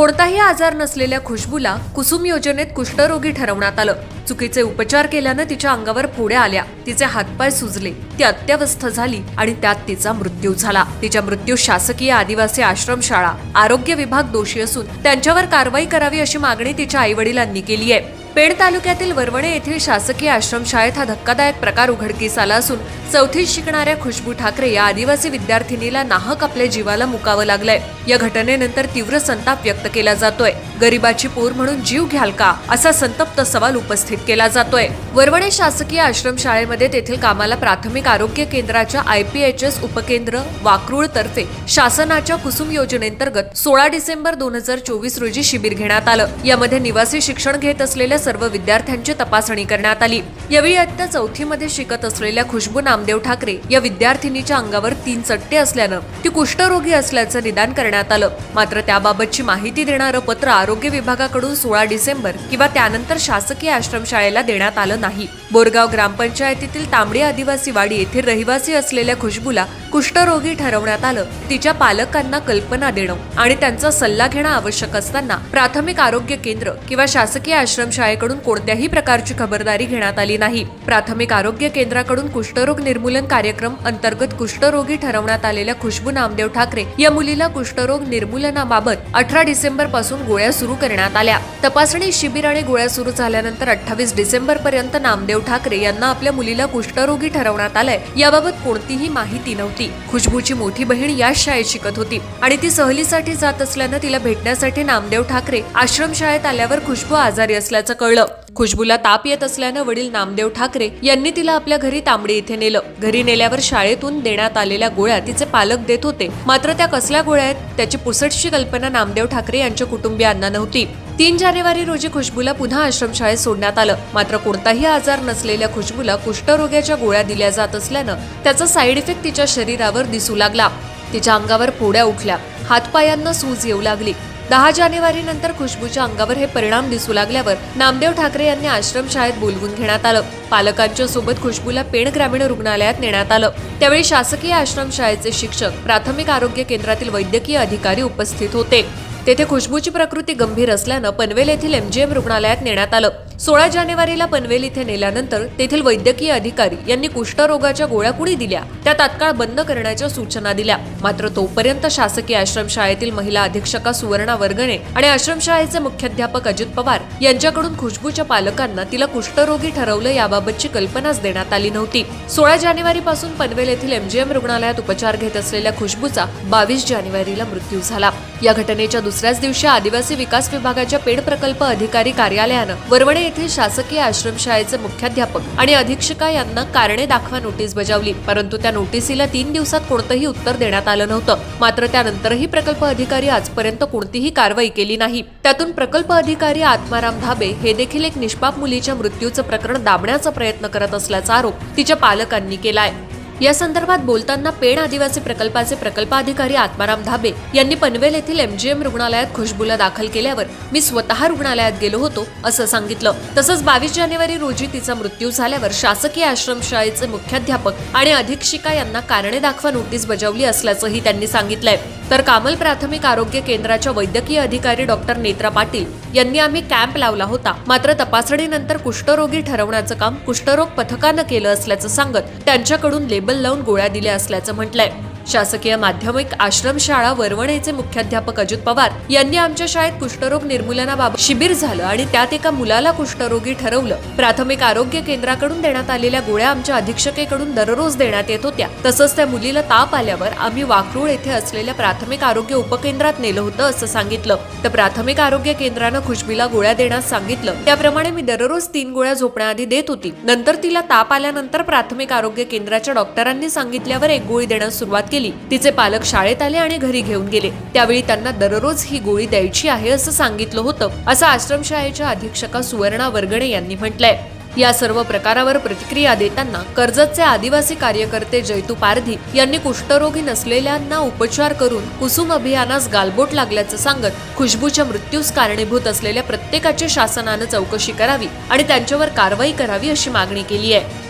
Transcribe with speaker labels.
Speaker 1: कोणताही आजार नसलेल्या खुशबूला कुसुम योजनेत कुष्ठरोगी ठरवण्यात आलं. चुकीचे उपचार केल्यानं तिच्या अंगावर फोड्या आल्या. तिचे हातपाय सुजले. ती अत्यवस्थ झाली आणि त्यात तिचा मृत्यू झाला. तिच्या मृत्यू शासकीय आदिवासी आश्रमशाळा आरोग्य विभाग दोषी असून त्यांच्यावर कारवाई करावी अशी मागणी तिच्या आईवडिलांनी केली आहे. पेण तालुक्यातील वरवणे येथील शासकीय आश्रमशाळेत हा धक्कादायक प्रकार उघडकीस आला असून चौथीत शिकणाऱ्या खुशबू ठाकरे या आदिवासी विद्यार्थिनीला नाहक आपल्या जीवाला मुकावं लागलंय. या घटनेनंतर तीव्र संताप व्यक्त केला जातोय. गरिबाची पोर म्हणून जीव घ्याल का? असा संतप्त सवाल उपस्थित केला जातोय. वरवणे शासकीय आश्रमशाळेमध्ये तेथील कामाला प्राथमिक आरोग्य केंद्राच्या आयपीएचएस उपकेंद्र वाकरूळ तर्फे शासनाच्या कुसुम योजनेंतर्गत सोळा डिसेंबर दोन हजार चोवीस रोजी शिबिर घेण्यात आलं. यामध्ये निवासी शिक्षण घेत असलेल्या सर्व विद्यार्थ्यांची तपासणी करण्यात आली. यावेळी चौथी चौथीमध्ये शिकत असलेल्या खुशबू नामदेव ठाकरे या विद्यार्थिनीच्या अंगावर तीन चट्टे असल्यानं ती कुष्ठरोगी असल्याचं निदान करण्यात आलं. मात्र त्याबाबतची माहिती देणारं पत्र आरोग्य विभागाकडून सोळा डिसेंबर किंवा त्यानंतर शासकीय आश्रमशाळेला देण्यात आलं नाही. बोरगाव ग्रामपंचायतीतील तांबडी आदिवासी वाडी येथील रहिवासी असलेल्या खुशबूला कुष्ठरोगी ठरवण्यात आलं. तिच्या पालकांना कल्पना देणं आणि त्यांचा सल्ला घेणं आवश्यक असताना प्राथमिक आरोग्य केंद्र किंवा शासकीय शाळेकडून कोणत्याही प्रकारची खबरदारी घेण्यात आली नाही. प्राथमिक आरोग्य केंद्राकडून कुष्ठरोग निर्मूलन कार्यक्रम अंतर्गत कुष्ठरोगी ठरवण्यात आलेल्या खुशबू नामदेव ठाकरे या मुलीला कुष्ठरोग निर्मूलनाबाबत अठरा डिसेंबरपासून गोळ्या सुरू करण्यात आल्या. तपासणी शिबिर आणि गोळ्या सुरू झाल्यानंतर अठ्ठावीस डिसेंबर पर्यंत नामदेव ठाकरे यांना आपल्या मुलीला कुष्ठरोगी ठरवण्यात आलंय. याबाबत कोणतीही माहिती नव्हती. खुशबूची मोठी बहीण याच शाळेत शिकत होती आणि ती सहलीसाठी जात असल्यानं तिला भेटण्यासाठी नामदेव ठाकरे आश्रमशाळेत आल्यावर खुशबू आजारी असल्याचं कळलं. खुशबूला ताप येत असल्यानं वडील नामदेव ठाकरे यांनी तिला आपल्या घरी तांबडी इथे नेलं. घरी नेल्यावर शाळेतून देण्यात आलेल्या गोळ्या तिचे पालक देत होते. मात्र त्या कसल्या गोळ्या आहेत त्याची पुसटशी कल्पना नामदेव ठाकरे यांच्या कुटुंबियांना नव्हती. तीन जानेवारी रोजी खुशबूला पुन्हा आश्रमशाळेत सोडण्यात आलं. मात्र कोणताही आजार नसलेल्या खुशबूला कुष्ठरोग्याच्या गोळ्या दिल्या जात असल्यानं त्याचा साईड इफेक्ट तिच्या शरीरावर दिसू लागला. तिच्या अंगावर फोड्या उठल्या. हातपायांना सूज येऊ लागली. दहा जानेवारी नंतर खुशबूच्या अंगावर हे परिणाम दिसू लागल्यावर नामदेव ठाकरे यांनी आश्रमशाळेत बोलवून घेण्यात आलं. पालकांच्या सोबत खुशबूला पेण ग्रामीण रुग्णालयात नेण्यात आलं. त्यावेळी शासकीय आश्रमशाळेचे शिक्षक प्राथमिक आरोग्य केंद्रातील वैद्यकीय अधिकारी उपस्थित होते. तेथे खुशबूची प्रकृती गंभीर असल्यानं पनवेल येथील एमजीएम रुग्णालयात नेण्यात आलं. सोळा जानेवारीला पनवेल इथे नेल्यानंतर तेथील वैद्यकीय अधिकारी यांनी कुष्ठरोगाच्या गोळ्या कुणी दिल्या. त्या तात्काळ बंद करण्याच्या सूचना दिल्या. मात्र तोपर्यंत शासकीय आश्रमशाळेतील महिला अधीक्षका सुवर्णा वर्गणे आणि आश्रमशाळेचे मुख्याध्यापक अजित पवार यांच्याकडून खुशबूच्या पालकांना तिला कुष्ठरोगी ठरवलं याबाबतची कल्पनाच देण्यात आली नव्हती. सोळा जानेवारी पासून पनवेल येथील एमजीएम रुग्णालयात उपचार घेत असलेल्या खुशबूचा बावीस जानेवारीला मृत्यू झाला. या घटनेच्या दुसऱ्याच दिवशी आदिवासी विकास विभागाच्या पेड प्रकल्प अधिकारी कार्यालयानं वरवणे येथील शासकीय आश्रमशाळेचे मुख्याध्यापक आणि अधीक्षका यांना कारणे दाखवा नोटीस बजावली. परंतु त्या नोटीसीला तीन दिवसात कोणतंही उत्तर देण्यात आलं नव्हतं. मात्र त्यानंतरही प्रकल्प अधिकारी आजपर्यंत कोणतीही कारवाई केली नाही. त्यातून प्रकल्प अधिकारी आत्माराम धाबे हे देखील एक निष्पाप मुलीच्या मृत्यूचं प्रकरण दाबण्याचा प्रयत्न करत असल्याचा आरोप तिच्या पालकांनी केलाय. या संदर्भात बोलताना पेण आदिवासी प्रकल्पाचे प्रकल्पाधिकारी आत्माराम धाबे यांनी पनवेल येथील एमजीएम रुग्णालयात खुशबूला दाखल केल्यावर मी स्वतः रुग्णालयात गेलो होतो असं सांगितलं. तसंच बावीस जानेवारी रोजी तिचा मृत्यू झाल्यावर शासकीय आश्रमशाळेचे मुख्याध्यापक आणि अधीक्षिका यांना कारणे दाखवा नोटीस बजावली असल्याचंही त्यांनी सांगितलंय. तर कामल प्राथमिक आरोग्य केंद्राच्या वैद्यकीय अधिकारी डॉक्टर नेत्रा पाटील यांनी आम्ही कॅम्प लावला होता. मात्र तपासणीनंतर कुष्ठरोगी ठरवण्याचं काम कुष्ठरोग पथकानं केलं असल्याचं सांगत त्यांच्याकडून लेबल लावून गोळ्या दिल्या असल्याचं म्हटलंय. शासकीय माध्यमिक आश्रमशाळा वरवणेचे मुख्याध्यापक अजित पवार यांनी आमच्या शाळेत कुष्ठरोग निर्मूलनाबाबत शिबिर झालं आणि त्यात एका मुलाला कुष्ठरोगी ठरवलं. प्राथमिक आरोग्य केंद्राकडून देण्यात आलेल्या गोळ्या आमच्या अधीक्षकेकडून दररोज देण्यात येत होत्या. तसंच त्या मुलीला ताप आल्यावर आम्ही वाकरूळ येथे असलेल्या प्राथमिक आरोग्य उपकेंद्रात नेलं होतं असं सांगितलं. तर प्राथमिक आरोग्य केंद्रानं खुशबीला गोळ्या देण्यास सांगितलं. त्याप्रमाणे मी दररोज तीन गोळ्या झोपण्याआधी देत होती. नंतर तिला ताप आल्यानंतर प्राथमिक आरोग्य केंद्राच्या डॉक्टरांनी सांगितल्यावर एक गोळी देण्यास सुरुवात केली. तिचे पालक शाळेत आले आणि घरी घेऊन गेले. त्यावेळी त्यांना दररोज ही गोळी द्यायची आहे असं सांगितलं होतं असं आश्रमशाळेच्या अधीक्षका सुवर्णा वर्गणे यांनी म्हटलंय. या सर्व प्रकारावर प्रतिक्रिया देताना कर्जतचे आदिवासी कार्यकर्ते जैतू पारधी यांनी कुष्ठरोगी नसलेल्यांना उपचार करून कुसुम अभियानास गालबोट लागल्याचं सांगत खुशबूच्या मृत्यूस कारणीभूत असलेल्या प्रत्येकाची शासनानं चौकशी करावी आणि त्यांच्यावर कारवाई करावी अशी मागणी केली आहे.